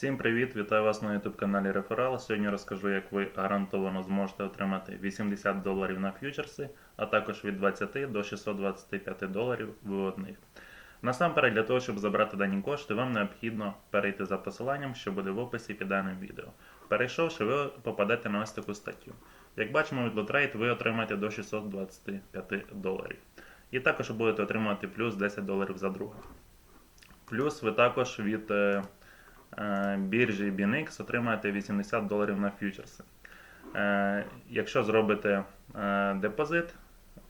Всім привіт! Вітаю вас на YouTube каналі Реферал. Сьогодні розкажу, як ви гарантовано зможете отримати 80 доларів на фьючерси, а також від 20 до 625 доларів виводних. Насамперед, для того, щоб забрати дані кошти, вам необхідно перейти за посиланням, що буде в описі під даним відео. Перейшовши, ви попадете на ось таку статтю. Як бачимо, від Lotrade ви отримаєте до 625 доларів. І також будете отримувати плюс 10 доларів за друга. Плюс ви також від е, біржі BNX отримаєте 80 доларів на фьючерси. Е, якщо зробите е, депозит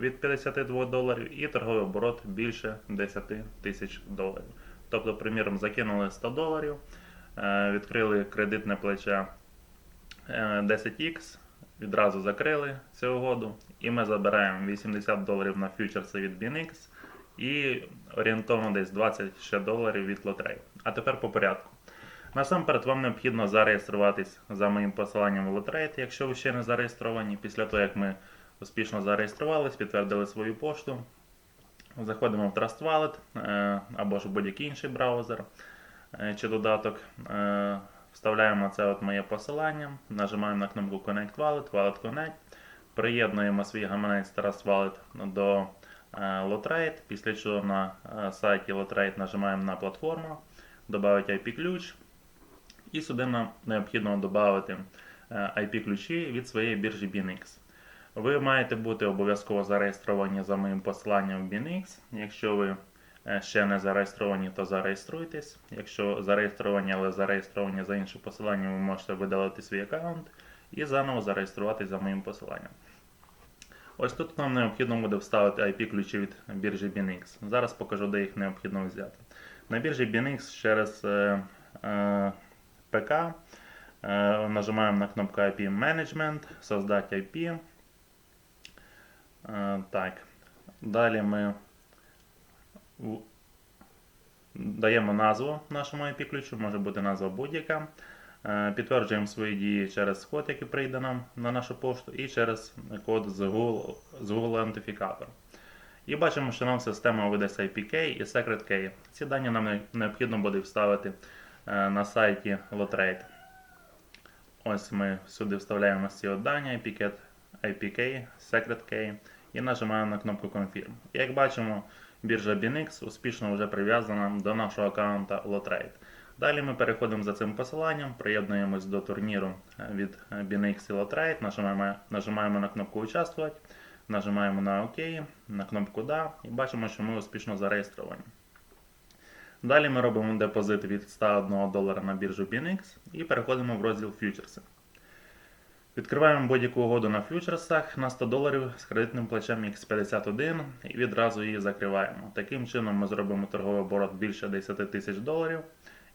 від 52 доларів і торговий оборот більше 10 тисяч доларів. Тобто, приміром, закинули 100 доларів, е, відкрили кредитне плече е, 10X, відразу закрили цю угоду, і ми забираємо 80 доларів на фьючерси від BNX і орієнтовно десь 20 ще доларів від лотереї. А тепер по порядку. Насамперед вам необхідно зареєструватись за моїм посиланням в лотерейт, якщо ви ще не зареєстровані. Після того, як ми успішно зареєструвались, підтвердили свою пошту, заходимо в Trust Wallet е, або ж в будь-який інший браузер е, чи додаток. Е, Вставляємо це от моє посилання, нажимаємо на кнопку Connect Wallet, Wallet Connect, приєднуємо свій гаманець Trust Wallet до Lotrade, після чого на сайті Lotrade нажимаємо на платформу, додати IP-ключ, і сюди нам необхідно додати IP-ключі від своєї біржі BNX. Ви маєте бути обов'язково зареєстровані за моїм посиланням в BNX. Якщо ви е, ще не зареєстровані, то зареєструйтесь. Якщо зареєстровані, але зареєстровані за іншим посиланням, ви можете видалити свій аккаунт і заново зареєструватись за моїм посиланням. Ось тут нам необхідно буде вставити IP-ключі від біржі BNX. Зараз покажу, де їх необхідно взяти. На біржі BNX через е, е, ПК е, нажимаємо на кнопку IP Management, создать IP. Е, так. Далі ми даємо назву нашому IP-ключу, може бути назва будь-яка. Е, Підтверджуємо свої дії через код, який прийде нам на нашу пошту, і через код з Google, з Google Аутентифікатор. І бачимо, що нам система видасть IPK і Secret Key. Ці дані нам необхідно буде вставити на сайті Lotrade. Ось ми сюди вставляємо от дані, IPK, IPK, Secret Key і нажимаємо на кнопку Confirm. Як бачимо, біржа BNX успішно вже прив'язана до нашого аккаунта Lotrade. Далі ми переходимо за цим посиланням, приєднуємось до турніру е, від е, BNX і Lotrade, нажимаємо, нажимаємо на кнопку Участвувати, нажимаємо на ОК, на кнопку Да і бачимо, що ми успішно зареєстровані. Далі ми робимо депозит від 101 долара на біржу BNX і переходимо в розділ фьючерси. Відкриваємо будь-яку угоду на фьючерсах на 100 доларів з кредитним плечем X51 і відразу її закриваємо. Таким чином ми зробимо торговий оборот більше 10 тисяч доларів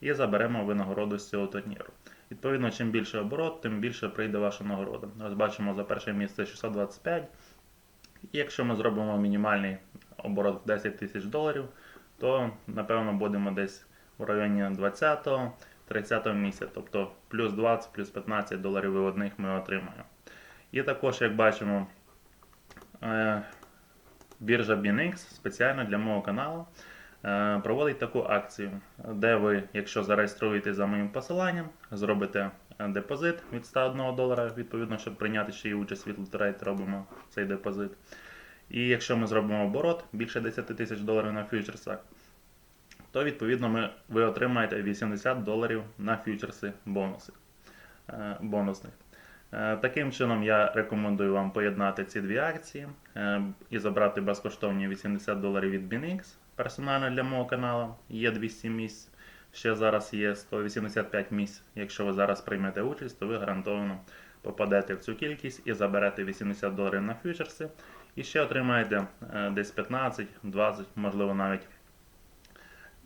і заберемо винагороду з цього турніру. Відповідно, чим більше оборот, тим більше прийде ваша нагорода. Ось бачимо за перше місце 625. І якщо ми зробимо мінімальний оборот в 10 тисяч доларів, то напевно будемо десь в районі 20-го, 30-го місця. Тобто плюс 20, плюс 15 доларів виводних ми отримаємо. І також, як бачимо, е, біржа BNX спеціально для мого каналу е, проводить таку акцію, де ви, якщо зареєструєтесь за моїм посиланням, зробите е, депозит від 101 долара, відповідно, щоб прийняти ще й участь від Лотерейт, робимо цей депозит. І якщо ми зробимо оборот більше 10 тисяч доларів на фьючерсах, то відповідно ми, ви отримаєте 80 доларів на фьючерси бонуси, е, бонусних. Е, Таким чином, я рекомендую вам поєднати ці дві акції е, і забрати безкоштовні 80 доларів від BNX персонально для мого каналу. Є 200 місць. Ще зараз є 185 місць. Якщо ви зараз приймете участь, то ви гарантовано попадете в цю кількість і заберете 80 доларів на фьючерси. І ще отримаєте е, десь 15, 20, можливо навіть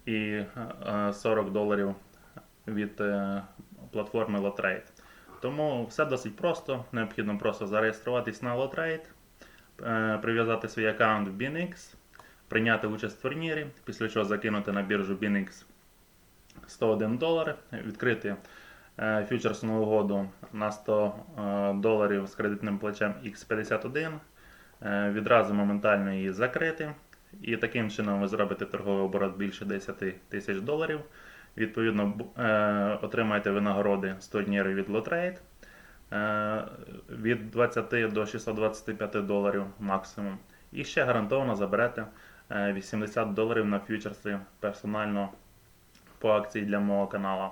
і е, е, 40 доларів від е, платформи Lotrade. Тому все досить просто. Необхідно просто зареєструватись на Lotrade, прив'язати свій аккаунт в BNX, прийняти участь в турнірі, після чого закинути на біржу BNX 101 долар, відкрити фьючерсну угоду на 100 е, доларів з кредитним плечем X51, е, відразу моментально її закрити. І таким чином ви зробите торговий оборот більше 10 тисяч доларів. Відповідно, е, отримаєте винагороди 100 днів від Lottrade е, від 20 до 625 доларів максимум. І ще гарантовано заберете е, 80 доларів на фьючерси персонально по акції для мого каналу.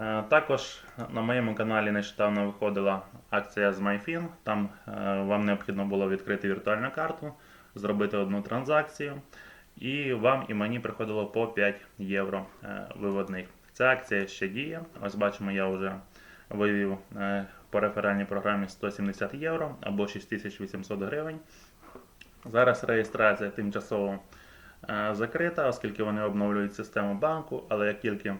Е, Також на моєму каналі нещодавно виходила акція з MyFin. Там е, вам необхідно було відкрити віртуальну карту, зробити одну транзакцію, і вам і мені приходило по 5 євро е, виводних. Ця акція ще діє. Ось бачимо, я вже вивів по реферальній програмі 170 євро або 6800 гривень. Зараз реєстрація тимчасово закрита, оскільки вони обновлюють систему банку, але як тільки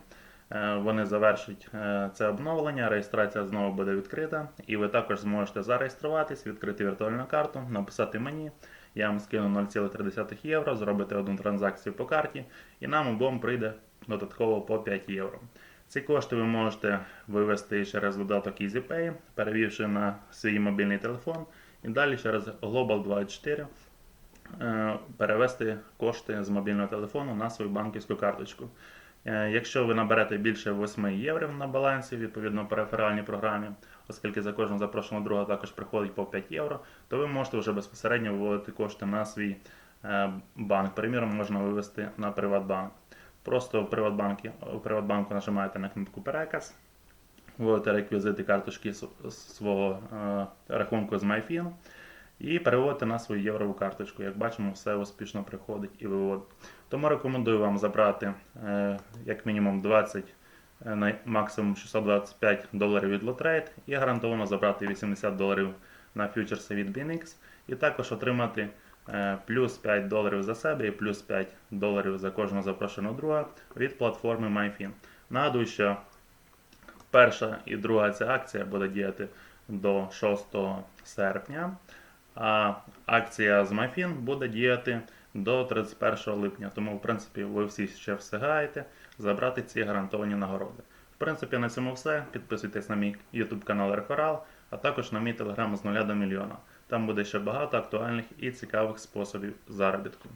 вони завершать е, це обновлення, реєстрація знову буде відкрита, і ви також зможете зареєструватись, відкрити віртуальну карту, написати мені. Я вам скину 0,3 євро, зробите одну транзакцію по карті, і нам обом прийде додатково по 5 євро. Ці кошти ви можете вивести через додаток EasyPay, перевівши на свій мобільний телефон, і далі через Global24 е, перевести кошти з мобільного телефону на свою банківську карточку. Е, Якщо ви наберете більше 8 євро на балансі, відповідно по реферальній програмі, оскільки за кожного запрошеного друга також приходить по 5 євро, то ви можете вже безпосередньо виводити кошти на свій е, банк. Приміром, можна вивести на Приватбанк. Просто в Приватбанку, у Приватбанку нажимаєте на кнопку Переказ, вводите реквізити карточки свого е, рахунку з MyFin і переводите на свою єврову карточку. Як бачимо, все успішно приходить і виводить. Тому рекомендую вам забрати е, як мінімум 20, е, на максимум 625 доларів від Lottrade і гарантовано забрати 80 доларів на фьючерси від BNX і також отримати е, плюс 5 доларів за себе і плюс 5 доларів за кожного запрошеного друга від платформи MyFin. Нагадую, що перша і друга ця акція буде діяти до 6 серпня, а акція з Мафін буде діяти до 31 липня. Тому, в принципі, ви всі ще встигаєте забрати ці гарантовані нагороди. В принципі, на цьому все. Підписуйтесь на мій YouTube канал Реферал, а також на мій телеграм з нуля до мільйона. Там буде ще багато актуальних і цікавих способів заробітку.